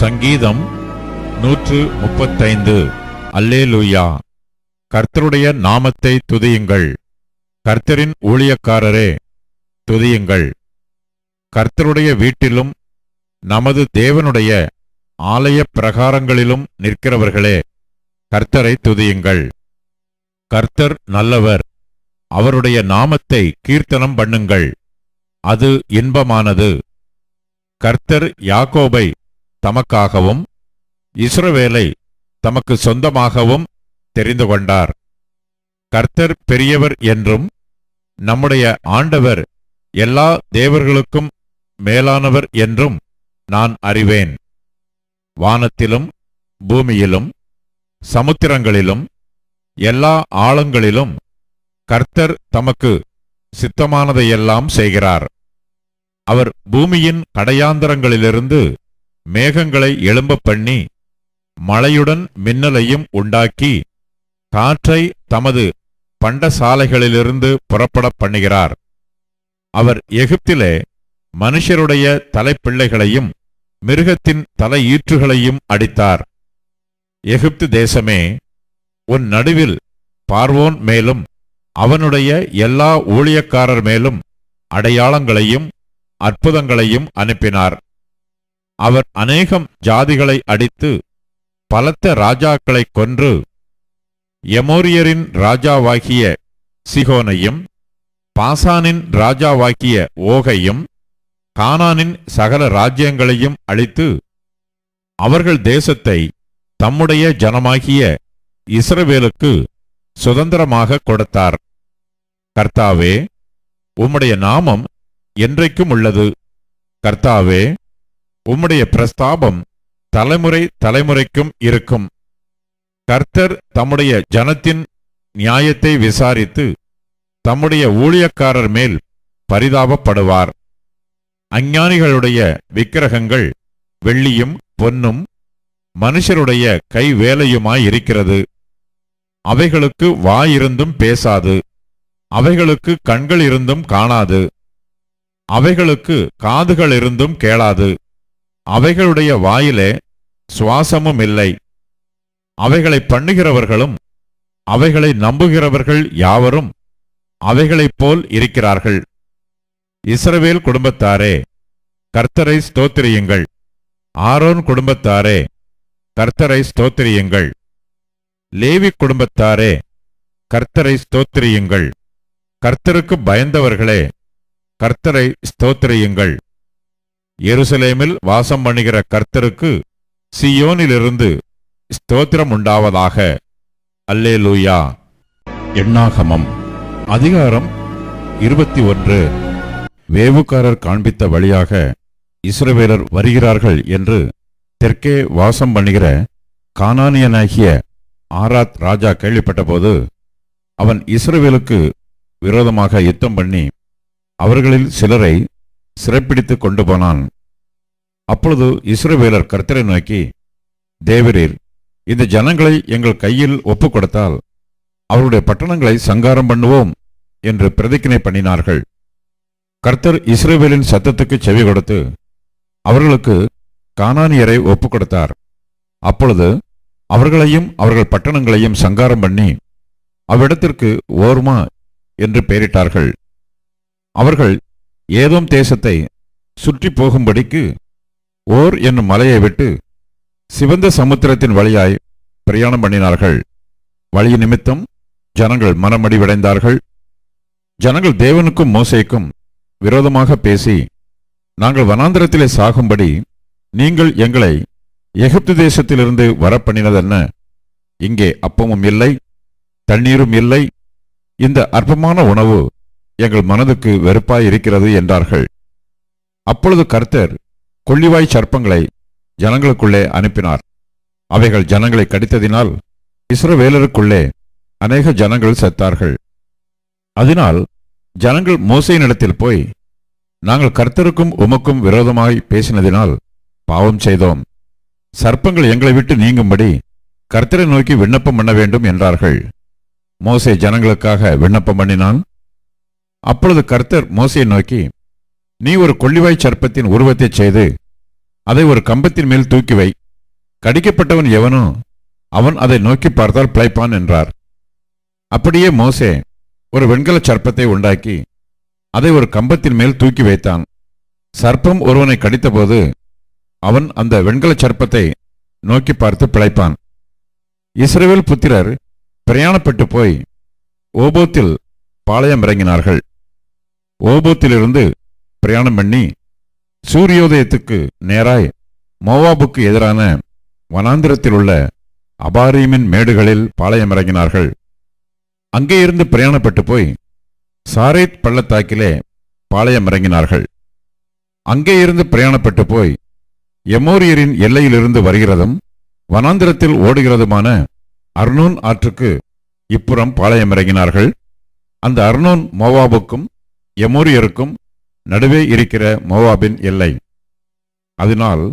சங்கீதம் நூற்று முப்பத்தைந்து அல்லேலூயா. கர்த்தருடைய நாமத்தை துதியுங்கள். கர்த்தரின் ஊழியக்காரரே துதியுங்கள். கர்த்தருடைய வீட்டிலும் நமது தேவனுடைய ஆலய பிரகாரங்களிலும் நிற்கிறவர்களே கர்த்தரை துதியுங்கள். கர்த்தர் நல்லவர். அவருடைய நாமத்தை கீர்த்தனம் பண்ணுங்கள். அது இன்பமானது. கர்த்தர் யாக்கோபை தமக்காகவும் இஸ்ரவேலை தமக்கு சொந்தமாகவும் தெரிந்து கொண்டார். கர்த்தர் பெரியவர் என்றும் நம்முடைய ஆண்டவர் எல்லா தேவர்களுக்கும் மேலானவர் என்றும் நான் அறிவேன். வானத்திலும் பூமியிலும் சமுத்திரங்களிலும் எல்லா ஆழங்களிலும் கர்த்தர் தமக்கு சித்தமானதையெல்லாம் செய்கிறார். அவர் பூமியின் கடையாந்தரங்களிலிருந்து மேகங்களை எழும்பப் பண்ணி மழையுடன் மின்னலையும் உண்டாக்கி காற்றை தமது பண்டசாலைகளிலிருந்து புறப்படப் பண்ணுகிறார். அவர் எகிப்திலே மனுஷருடைய தலைப்பிள்ளைகளையும் மிருகத்தின் தலையீற்றுகளையும் அடித்தார். எகிப்து தேசமே உன் நடுவில் பார்வோன் மேலும் அவனுடைய எல்லா ஊழியக்காரர் மேலும் அடையாளங்களையும் அற்புதங்களையும் அனுப்பினார். அவர் அநேகம் ஜாதிகளை அடித்து பலத்த ராஜாக்களைக் கொன்று எமோரியரின் ராஜாவாகிய சிகோனையும் பாசானின் ராஜாவாகிய ஓகையும் கானானின் சகல ராஜ்யங்களையும் அழித்து அவர்கள் தேசத்தை தம்முடைய ஜனமாகிய இஸ்ரவேலுக்கு சுதந்திரமாக கொடுத்தார். கர்த்தாவே உம்முடைய நாமம் என்றைக்கும் உள்ளது. கர்த்தாவே உம்முடைய பிரஸ்தாபம் தலைமுறை தலைமுறைக்கும் இருக்கும். கர்த்தர் தம்முடைய ஜனத்தின் நியாயத்தை விசாரித்து தம்முடைய ஊழியக்காரர் மேல் பரிதாபப்படுவார். அஞ்ஞானிகளுடைய விக்கிரகங்கள் வெள்ளியும் பொன்னும் மனுஷருடைய கை வேலையுமாயிருக்கிறது அவைகளுக்கு வாயிருந்தும் பேசாது. அவைகளுக்கு கண்கள் இருந்தும் காணாது. அவைகளுக்கு காதுகள் இருந்தும் கேளாது. அவைகளுடைய வாயிலே சுவாசமும் இல்லை. அவைகளை பண்ணுகிறவர்களும் அவைகளை நம்புகிறவர்கள் யாவரும் அவைகளைப் போல் இருக்கிறார்கள். இஸ்ரவேல் குடும்பத்தாரே கர்த்தரை ஸ்தோத்திரியுங்கள். ஆரோன் குடும்பத்தாரே கர்த்தரை ஸ்தோத்திரியுங்கள். லேவி குடும்பத்தாரே கர்த்தரை ஸ்தோத்திரியுங்கள். கர்த்தருக்கு பயந்தவர்களே கர்த்தரை ஸ்தோத்திரியுங்கள். எருசலேமில் வாசம் பண்ணுகிற கர்த்தருக்கு சியோனிலிருந்து ஸ்தோத்திரம் உண்டாவதாக அல்லே லூயா எண்ணாகமம். அதிகாரம் இருபத்தி ஒன்று. வேவுக்காரர் காண்பித்த வழியாக இஸ்ரவேலர் வருகிறார்கள் என்று தெற்கே வாசம் பண்ணுகிற கானானியனாகிய ஆராத் ராஜா கேள்விப்பட்டபோது அவன் இஸ்ரவேலுக்கு விரோதமாக யுத்தம் பண்ணி அவர்களில் சிலரை சிறப்பிடித்து கொண்டு போனான். அப்பொழுது இஸ்ரவேலர் கர்த்தரை நோக்கி தேவரீர் இந்த ஜனங்களை எங்கள் கையில் ஒப்புக் கொடுத்தால் அவருடைய பட்டணங்களை சங்காரம் பண்ணுவோம் என்று பிரதிக்கினை பண்ணினார்கள். கர்த்தர் இஸ்ரேவேலின் சத்தத்துக்கு செவி கொடுத்து அவர்களுக்கு கானானியரை ஒப்புக் கொடுத்தார். அப்பொழுது அவர்களையும் அவர்கள் பட்டணங்களையும் சங்காரம் பண்ணி அவ்விடத்திற்கு ஓர்மா என்று பெயரிட்டார்கள். அவர்கள் ஏதோம் தேசத்தை சுற்றி போகும்படிக்கு ஓர் என்னும் மலையை விட்டு சிவந்த சமுத்திரத்தின் வழியாய் பிரயாணம் பண்ணினார்கள். வழி நிமித்தம் ஜனங்கள் மனமடிவடைந்தார்கள் ஜனங்கள் தேவனுக்கும் மோசைக்கும் விரோதமாக பேசி நாங்கள் வனாந்திரத்திலே சாகும்படி நீங்கள் எங்களை எகிப்து தேசத்திலிருந்து வரப்பண்ணினதென்ன? இங்கே அப்பமும் இல்லை தண்ணீரும் இல்லை. இந்த அற்பமான உணவு எங்கள் மனதுக்கு வெறுப்பாய் இருக்கிறது என்றார்கள். அப்பொழுது கர்த்தர் கொள்ளிவாய் சர்ப்பங்களை ஜனங்களுக்குள்ளே அனுப்பினார். அவைகள் ஜனங்களை கடித்ததினால் இஸ்ரவேலருக்குள்ளே அநேக ஜனங்கள் செத்தார்கள். அதனால் ஜனங்கள் மோசையினிடத்தில் போய் நாங்கள் கர்த்தருக்கும் உமக்கும் விரோதமாய் பேசினதினால் பாவம் செய்தோம். சர்ப்பங்கள் எங்களை விட்டு நீங்கும்படி கர்த்தரை நோக்கி விண்ணப்பம் பண்ண வேண்டும் என்றார்கள். மோசை ஜனங்களுக்காக விண்ணப்பம் பண்ணினான். அப்பொழுது கர்த்தர் மோசையை நோக்கி நீ ஒரு கொள்ளிவாய் சர்ப்பத்தின் உருவத்தைச் செய்து அதை ஒரு கம்பத்தின் மேல் தூக்கி வை. கடிக்கப்பட்டவன் எவனோ அவன் அதை நோக்கி பார்த்தால் பிழைப்பான் என்றார். அப்படியே மோசே ஒரு வெண்கலச் சர்ப்பத்தை உண்டாக்கி அதை ஒரு கம்பத்தின் மேல் தூக்கி வைத்தான். சர்ப்பம் ஒருவனை கடித்தபோது அவன் அந்த வெண்கலச் சர்ப்பத்தை நோக்கி பார்த்து பிழைப்பான். இஸ்ரேல் புத்திரர் பிரயாணப்பட்டு போய் ஓபோத்தில் பாளையம் இறங்கினார்கள். ஓபோத்திலிருந்து பிரயாணம் பண்ணி சூரியோதயத்துக்கு நேராய் மோவாபுக்கு எதிரான வனாந்திரத்தில் உள்ள அபாரீமின் மேடுகளில் பாளையம் இறங்கினார்கள். அங்கே இருந்து பிரயாணப்பட்டு போய் சாரேத் பள்ளத்தாக்கிலே பாளையம் இறங்கினார்கள். அங்கே இருந்து பிரயாணப்பட்டு போய் எமோரியரின் எல்லையிலிருந்து வருகிறதும் வனாந்திரத்தில் ஓடுகிறதுமான அர்னோன் ஆற்றுக்கு இப்புறம் பாளையம் இறங்கினார்கள். அந்த அர்னோன் மோவாபுக்கும் எமோரியருக்கும் நடுவே இருக்கிற மோவாபின் எல்லை. அதனால்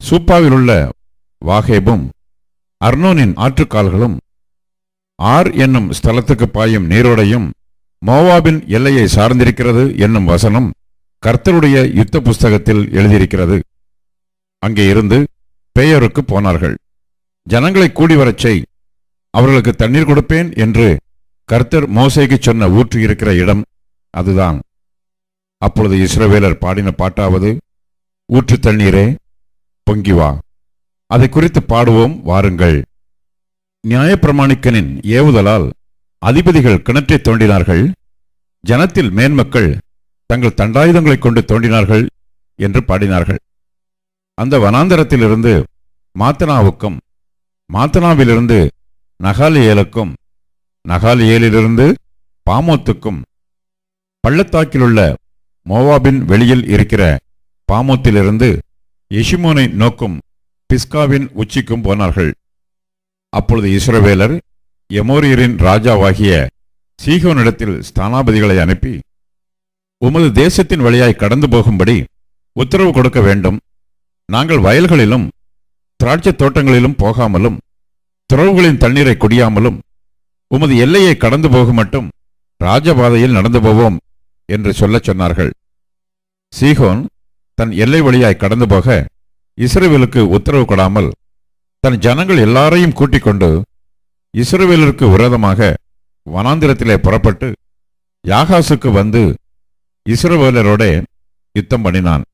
சூப்பாவிலுள்ள வாகேபும் அர்னோனின் ஆற்றுக்கால்களும் ஆர் என்னும் ஸ்தலத்துக்கு பாயும் நீரோடையும் மோவாபின் எல்லையை சார்ந்திருக்கிறது என்னும் வசனம் கர்த்தருடைய யுத்த புஸ்தகத்தில் எழுதியிருக்கிறது. அங்கே இருந்து பேயோருக்கு போனார்கள். ஜனங்களை கூடி வரச் செய் அவர்களுக்கு தண்ணீர் கொடுப்பேன் என்று கர்த்தர் மோசைக்கு சொன்ன ஊற்று இருக்கிற இடம் அதுதான். அப்பொழுது இஸ்ரவேலர் பாடின பாட்டாவது ஊற்று தண்ணீரே பொங்கி வா. அதை குறித்து பாடுவோம் வாருங்கள். நியாயப்பிரமாணிக்கனின் ஏவுதலால் அதிபதிகள் கிணற்றை தோண்டினார்கள். ஜனத்தில் மேன்மக்கள் தங்கள் தண்டாயுதங்களைக் கொண்டு தோண்டினார்கள் என்று பாடினார்கள். அந்த வனாந்தரத்திலிருந்து மாத்தனாவுக்கும் மாத்தனாவிலிருந்து நகாலியேலுக்கும் நகாலியேலிலிருந்து பாமோத்துக்கும் பள்ளத்தாக்கிலுள்ள மோவாபின் வெளியில் இருக்கிற பாமோத்திலிருந்து எஷிமோனை நோக்கும் பிஸ்காவின் உச்சிக்கும் போனார்கள். அப்பொழுது இஸ்ரவேலர் எமோரியரின் ராஜாவாகிய சீகோனிடத்தில் ஸ்தானாபதிகளை அனுப்பி உமது தேசத்தின் வழியாய் கடந்து போகும்படி உத்தரவு கொடுக்க வேண்டும். நாங்கள் வயல்களிலும் திராட்சைத் தோட்டங்களிலும் போகாமலும் துறவுகளின் தண்ணீரை குடியாமலும் உமது எல்லையை கடந்து போகும் மட்டும் ராஜபாதையில் நடந்து போவோம். என்று சொல்லச் சொன்னார்கள். சீகோன் தன் எல்லை வழியாய் கடந்து போக இஸ்ரவேலுக்கு உத்தரவு கொடாமல் தன் ஜனங்கள் எல்லாரையும் கூட்டிக் கொண்டு இஸ்ரவேலருக்கு விரோதமாக வனாந்திரத்திலே புறப்பட்டு யாகாசுக்கு வந்து இஸ்ரவேலரோட யுத்தம் பண்ணினான்.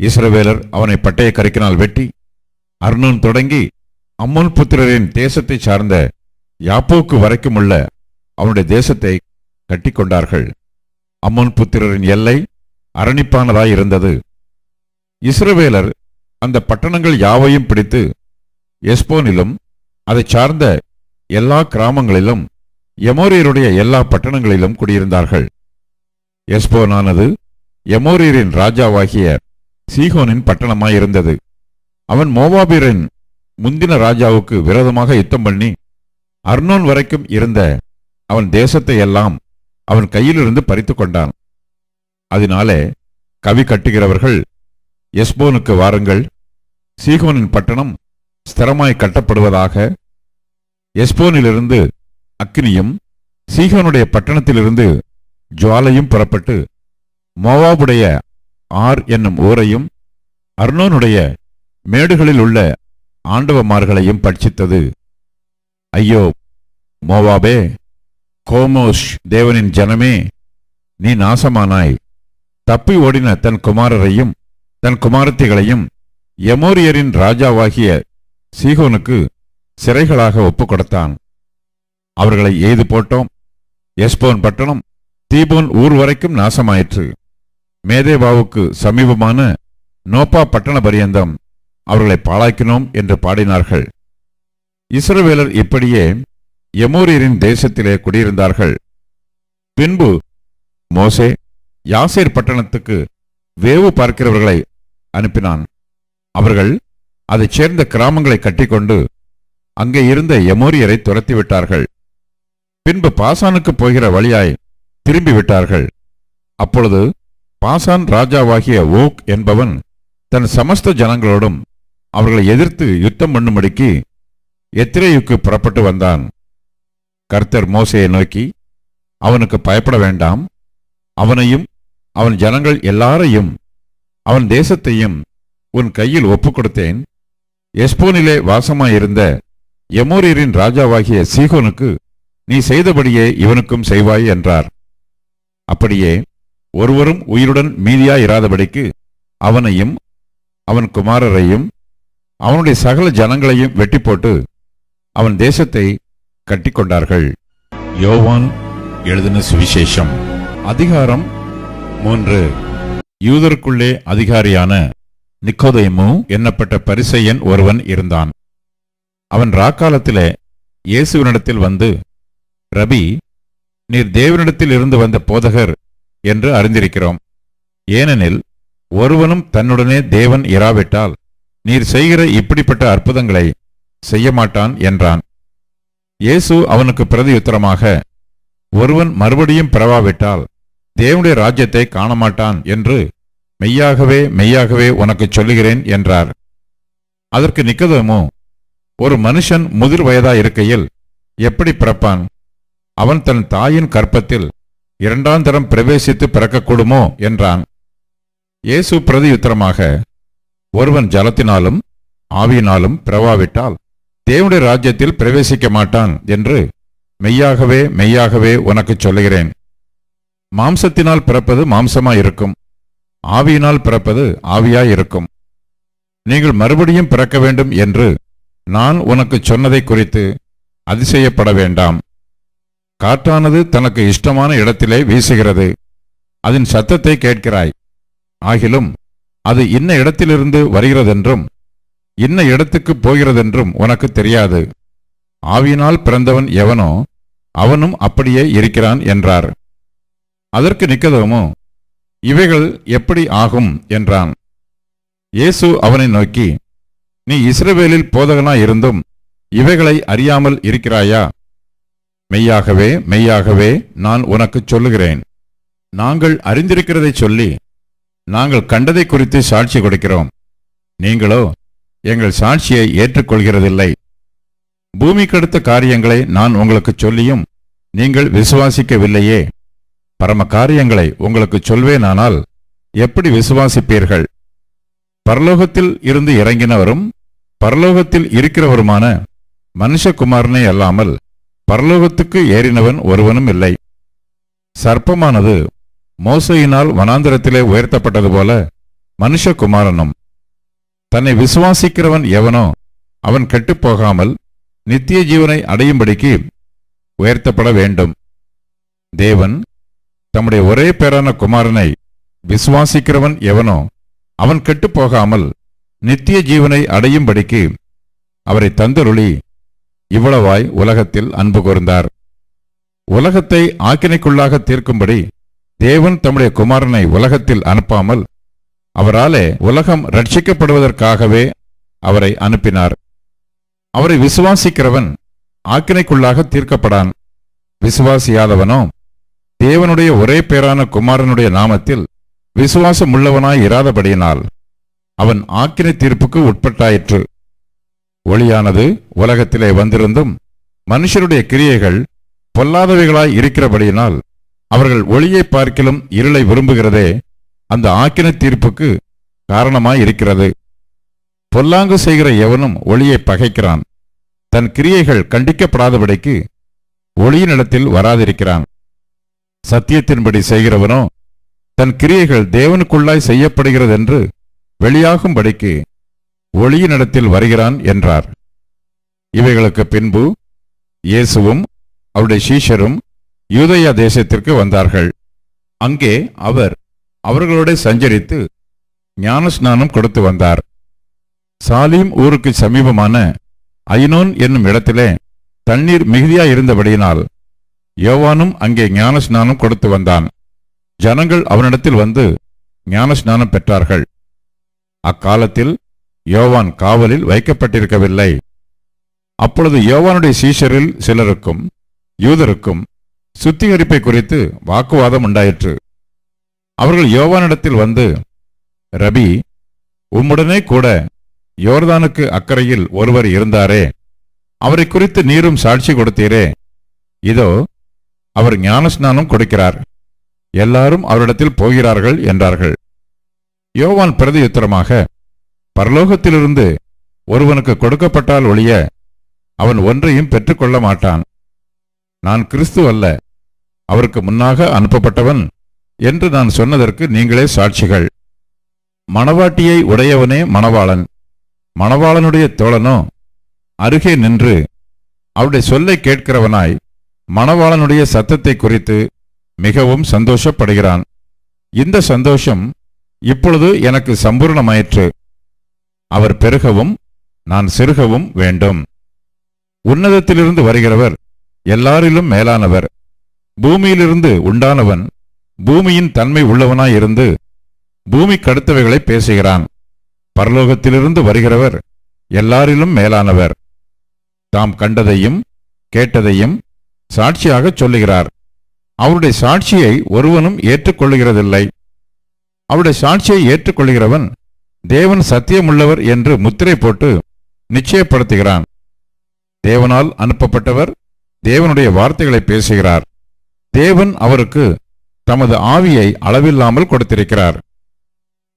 இஸ்ரவேலர் அவனை பட்டய கருக்கினால் வெட்டி அர்ணன் தொடங்கி அம்மோன் புத்திரரின் தேசத்தை சார்ந்த யாப்போக்கு வரைக்கும் உள்ள அவனுடைய தேசத்தை கட்டிக்கொண்டார்கள். அம்மோன் புத்திரரின் எல்லை அரணிப்பானதாய் இருந்தது. இஸ்ரவேலர் அந்த பட்டணங்கள் யாவையும் பிடித்து எஸ்போனிலும் அதைச் சார்ந்த எல்லா கிராமங்களிலும் எமோரியருடைய எல்லா பட்டணங்களிலும் குடியிருந்தார்கள். எஸ்போனானது எமோரியரின் ராஜாவாகிய சீகோனின் பட்டணமாயிருந்தது அவன் மோவாபியரின் முந்தின ராஜாவுக்கு விரோதமாக யுத்தம் பண்ணி அர்னோன் வரைக்கும் இருந்த அவன் தேசத்தை எல்லாம் அவன் கையிலிருந்து பறித்து கொண்டான். அதனாலே கவி கட்டுகிறவர்கள் எஸ்போனுக்கு வாருங்கள். சீகோனின் பட்டணம் ஸ்திரமாய் கட்டப்படுவதாக எஸ்போனிலிருந்து அக்னியும் சீகோனுடைய பட்டணத்திலிருந்து ஜுவாலையும் புறப்பட்டு மோவாபுடைய ஆர் என்னும் ஊரையும் அர்னோனுடைய மேடுகளில் உள்ள ஆண்டவமார்களையும் பட்சித்தது. ஐயோ மோவாபே கோமோஷ் தேவனின் ஜனமே நீ நாசமானாய். தப்பி ஓடின தன் குமாரரையும் தன் குமாரத்திகளையும் எமோரியரின் ராஜாவாகிய சீகோனுக்கு சிறைகளாக ஒப்புக் கொடுத்தான் அவர்களை எய்து போட்டோம் எஸ்போன் பட்டணம் தீபோன் ஊர் வரைக்கும் நாசமாயிற்று. மேதேவாவுக்கு சமீபமான நோப்பா பட்டண பரியந்தம் அவர்களை பாழாக்கினோம் என்று பாடினார்கள். இஸ்ரவேலர் இப்படியே எமோரியரின் தேசத்திலே குடியிருந்தார்கள். பின்பு மோசே யாசேர் பட்டணத்துக்கு வேவு பார்க்கிறவர்களை அனுப்பினான். அவர்கள் அதைச் சேர்ந்த கிராமங்களை கட்டிக்கொண்டு அங்கே இருந்த எமோரியரை துரத்தி விட்டார்கள் பின்பு பாசானுக்கு போகிற வழியாய் திரும்பி விட்டார்கள் அப்பொழுது பாசான் ராஜாவாகிய ஓக் என்பவன் தன் சமஸ்த ஜனங்களோடும் அவர்களை எதிர்த்து யுத்தம் பண்ணும்படிக்கு எத்திரேயுக்கு புறப்பட்டு வந்தான். கர்த்தர் மோசையை நோக்கி அவனுக்கு பயப்பட வேண்டாம். அவனையும் அவன் ஜனங்கள் எல்லாரையும் அவன் தேசத்தையும் உன் கையில் ஒப்புக் கொடுத்தேன் எஸ்போனிலே வாசமாயிருந்த எமோரியரின் ராஜாவாகிய சீகோனுக்கு நீ செய்தபடியே இவனுக்கும் செய்வாய் என்றார். அப்படியே ஒருவரும் உயிருடன் மீதியாயிராதபடிக்கு அவனையும் அவன் குமாரரையும் அவனுடைய சகல ஜனங்களையும் வெட்டி போட்டு அவன் தேசத்தை கட்டிக்கொண்டார்கள். யோவான் எழுதின சுவிசேஷம் அதிகாரம் மூன்று. யூதருக்குள்ளே அதிகாரியான நிக்கோதேமு என்னப்பட்ட பரிசையன் ஒருவன் இருந்தான். அவன் ராக்காலத்திலே இயேசுவினிடத்தில் வந்து ரபி நீர் தேவனிடத்தில் இருந்து வந்த போதகர் என்று அறிந்திருக்கிறோம். ஏனெனில் ஒருவனும் தன்னுடனே தேவன் இராவிட்டால் நீர் செய்கிற இப்படிப்பட்ட அற்புதங்களை செய்ய மாட்டான் என்றான். இயேசு அவனுக்கு பிரதியுத்தரமாக ஒருவன் மறுபடியும் பிறவாவிட்டால் தேவனுடைய ராஜ்யத்தை காணமாட்டான் என்று மெய்யாகவே மெய்யாகவே உனக்கு சொல்லுகிறேன் என்றார். அதற்கு நிக்கதமோ ஒரு மனுஷன் முதிர் வயதா இருக்கையில் எப்படி பிறப்பான்? அவன் தன் தாயின் கற்பத்தில் இரண்டாம் தரம் பிரவேசித்து பிறக்கக்கூடுமோ? என்றான். இயேசு பிரதியுத்தரமாக ஒருவன் ஜலத்தினாலும் ஆவியினாலும் பிறவாவிட்டால் தேவனுடைய ராஜ்யத்தில் பிரவேசிக்க மாட்டான் என்று மெய்யாகவே மெய்யாகவே உனக்கு சொல்லுகிறேன். மாம்சத்தினால் பிறப்பது மாம்சமாயிருக்கும் ஆவியினால் பிறப்பது ஆவியாயிருக்கும் நீங்கள் மறுபடியும் பிறக்க வேண்டும் என்று நான் உனக்கு சொன்னதை குறித்து அதிசயப்பட வேண்டாம். காற்றானது தனக்கு இஷ்டமான இடத்திலே வீசுகிறது. அதன் சத்தத்தை கேட்கிறாய். ஆகிலும் அது இன்ன இடத்திலிருந்து வருகிறதென்றும் இன்ன இடத்துக்கு போகிறதென்றும் உனக்கு தெரியாது. ஆவியினால் பிறந்தவன் எவனோ அவனும் அப்படியே இருக்கிறான் என்றார். அதற்கு நிக்கதோமோ இவைகள் எப்படி ஆகும் என்றான். இயேசு அவனை நோக்கி நீ இஸ்ரவேலில் போதகனாயிருந்தும் இவைகளை அறியாமல் இருக்கிறாயா? மெய்யாகவே மெய்யாகவே நான் உனக்கு சொல்லுகிறேன். நாங்கள் அறிந்திருக்கிறதை சொல்லி நாங்கள் கண்டதை குறித்து சாட்சி கொடுக்கிறோம். நீங்களோ எங்கள் சாட்சியை ஏற்றுக்கொள்கிறதில்லை. பூமிக்கடுத்த காரியங்களை நான் உங்களுக்குச் சொல்லியும் நீங்கள் விசுவாசிக்கவில்லையே. பரம காரியங்களை உங்களுக்கு சொல்வேனானால் எப்படி விசுவாசிப்பீர்கள்? பரலோகத்தில் இருந்து இறங்கினவரும் பரலோகத்தில் இருக்கிறவருமான மனுஷகுமாரனே அல்லாமல் பரலோகத்துக்கு ஏறினவன் ஒருவனும் இல்லை. சர்ப்பமானது மோசையினால் வனாந்திரத்திலே உயர்த்தப்பட்டது போல மனுஷகுமாரனும் தன்னை விசுவாசிக்கிறவன் எவனோ அவன் கெட்டுப்போகாமல் நித்திய ஜீவனை அடையும்படிக்கு உயர்த்தப்பட வேண்டும். தேவன் தம்முடைய ஒரே பேரான குமாரனை விசுவாசிக்கிறவன் எவனோ அவன் கெட்டுப்போகாமல் நித்திய ஜீவனை அடையும்படிக்கு அவரை தந்தருளி இவ்வளவாய் உலகத்தில் அன்பு கூர்ந்தார். உலகத்தை ஆக்கினைக்குள்ளாக தீர்க்கும்படி தேவன் தம்முடைய குமாரனை உலகத்தில் அனுப்பாமல் அவராலே உலகம் ரட்சிக்கப்படுவதற்காகவே அவரை அனுப்பினார். அவரை விசுவாசிக்கிறவன் ஆக்கினைக்குள்ளாக தீர்க்கப்படான். விசுவாசியாதவனோ தேவனுடைய ஒரே பேரான குமாரனுடைய நாமத்தில் விசுவாசமுள்ளவனாய் இராதபடியினால் அவன் ஆக்கினை தீர்ப்புக்கு உட்பட்டாயிற்று. ஒளியானது உலகத்திலே வந்திருந்தும் மனுஷருடைய கிரியைகள் பொல்லாதவைகளாய் இருக்கிறபடியினால் அவர்கள் ஒளியை பார்க்கிலும் இருளை விரும்புகிறதே அந்த ஆக்கின தீர்ப்புக்கு காரணமாய் இருக்கிறது பொல்லாங்கு செய்கிற எவனும் ஒளியை பகைக்கிறான். தன் கிரியைகள் கண்டிக்கப்படாதபடிக்கு ஒளியினிடத்தில் வராதிருக்கிறான். சத்தியத்தின்படி செய்கிறவனோ தன் கிரியைகள் தேவனுக்குள்ளாய் செய்யப்படுகிறதென்று வெளியாகும்படிக்கு ஒளியினிடத்தில் வருகிறான் என்றார். இவைகளுக்கு பின்பு இயேசுவும் அவருடைய சீஷரும் யூதயா தேசத்திற்கு வந்தார்கள். அங்கே அவர் அவர்களோட சஞ்சரித்து ஞானஸ்நானம் கொடுத்து வந்தார். சாலீம் ஊருக்கு சமீபமான ஐனோன் என்னும் இடத்திலே தண்ணீர் மிகுதியாயிருந்தபடியினால் யோவானும் அங்கே ஞானஸ்நானம் கொடுத்து வந்தான். ஜனங்கள் அவனிடத்தில் வந்து ஞானஸ்நானம் பெற்றார்கள். அக்காலத்தில் யோவான் காவலில் வைக்கப்பட்டிருக்கவில்லை. அப்பொழுது யோவானுடைய சீஷரில் சிலருக்கும் யூதருக்கும் சுத்திகரிப்பை குறித்து வாக்குவாதம் உண்டாயிற்று. அவர்கள் யோவானிடத்தில் வந்து ரபி உம்முடனே கூட யோர்தானுக்கு அக்கறையில் ஒருவர் இருந்தாரே அவரை குறித்து நீரும் சாட்சி கொடுத்தீரே. இதோ அவர் ஞானஸ்நானம் கொடுக்கிறார். எல்லாரும் அவரிடத்தில் போகிறார்கள் என்றார்கள். யோவான் பிரதியுத்தரமாக பரலோகத்திலிருந்து ஒருவனுக்கு கொடுக்கப்பட்டால் ஒழிய அவன் ஒன்றையும் பெற்றுக்கொள்ள மாட்டான். நான் கிறிஸ்து அல்ல அவருக்கு முன்னாக அனுப்பப்பட்டவன் என்று நான் சொன்னதற்கு நீங்களே சாட்சிகள். மணவாட்டியை உடையவனே மணவாளன். மணவாளனுடைய தோழனோ அருகே நின்று அவருடைய சொல்லை கேட்கிறவனாய் மணவாளனுடைய சத்தத்தை குறித்து மிகவும் சந்தோஷப்படுகிறான். இந்த சந்தோஷம் இப்பொழுது எனக்கு சம்பூர்ணமாயிற்று. அவர் பெருகவும் நான் சிறுகவும் வேண்டும். உன்னதத்திலிருந்து வருகிறவர் எல்லாரிலும் மேலானவர். பூமியிலிருந்து உண்டானவன் பூமியின் தன்மை உள்ளவனாயிருந்து பூமி கடுத்தவைகளை பேசுகிறான். பரலோகத்திலிருந்து வருகிறவர் எல்லாரிலும் மேலானவர். தாம் கண்டதையும் கேட்டதையும் சாட்சியாகச் சொல்லுகிறார். அவருடைய சாட்சியை ஒருவனும் ஏற்றுக்கொள்ளுகிறதில்லை. அவருடைய சாட்சியை ஏற்றுக்கொள்கிறவன் தேவன் சத்தியமுள்ளவர் என்று முத்திரை போட்டு நிச்சயப்படுத்துகிறான். தேவனால் அனுப்பப்பட்டவர் தேவனுடைய வார்த்தைகளை பேசுகிறார். தேவன் அவருக்கு தமது ஆவியை அளவில்லாமல் கொடுத்திருக்கிறார்.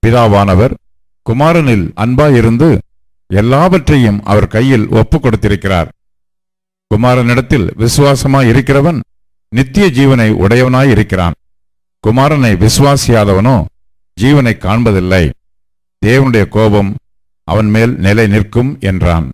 பிதாவானவர் குமாரனில் அன்பாயிருந்து எல்லாவற்றையும் அவர் கையில் ஒப்புக் கொடுத்திருக்கிறார். குமாரனிடத்தில் விசுவாசமாய் இருக்கிறவன் நித்திய ஜீவனை உடையவனாய் இருக்கிறான். குமாரனை விசுவாசியாதவனோ ஜீவனை காண்பதில்லை. தேவனுடைய கோபம் அவன் மேல் நிலை நிற்கும் என்றான்.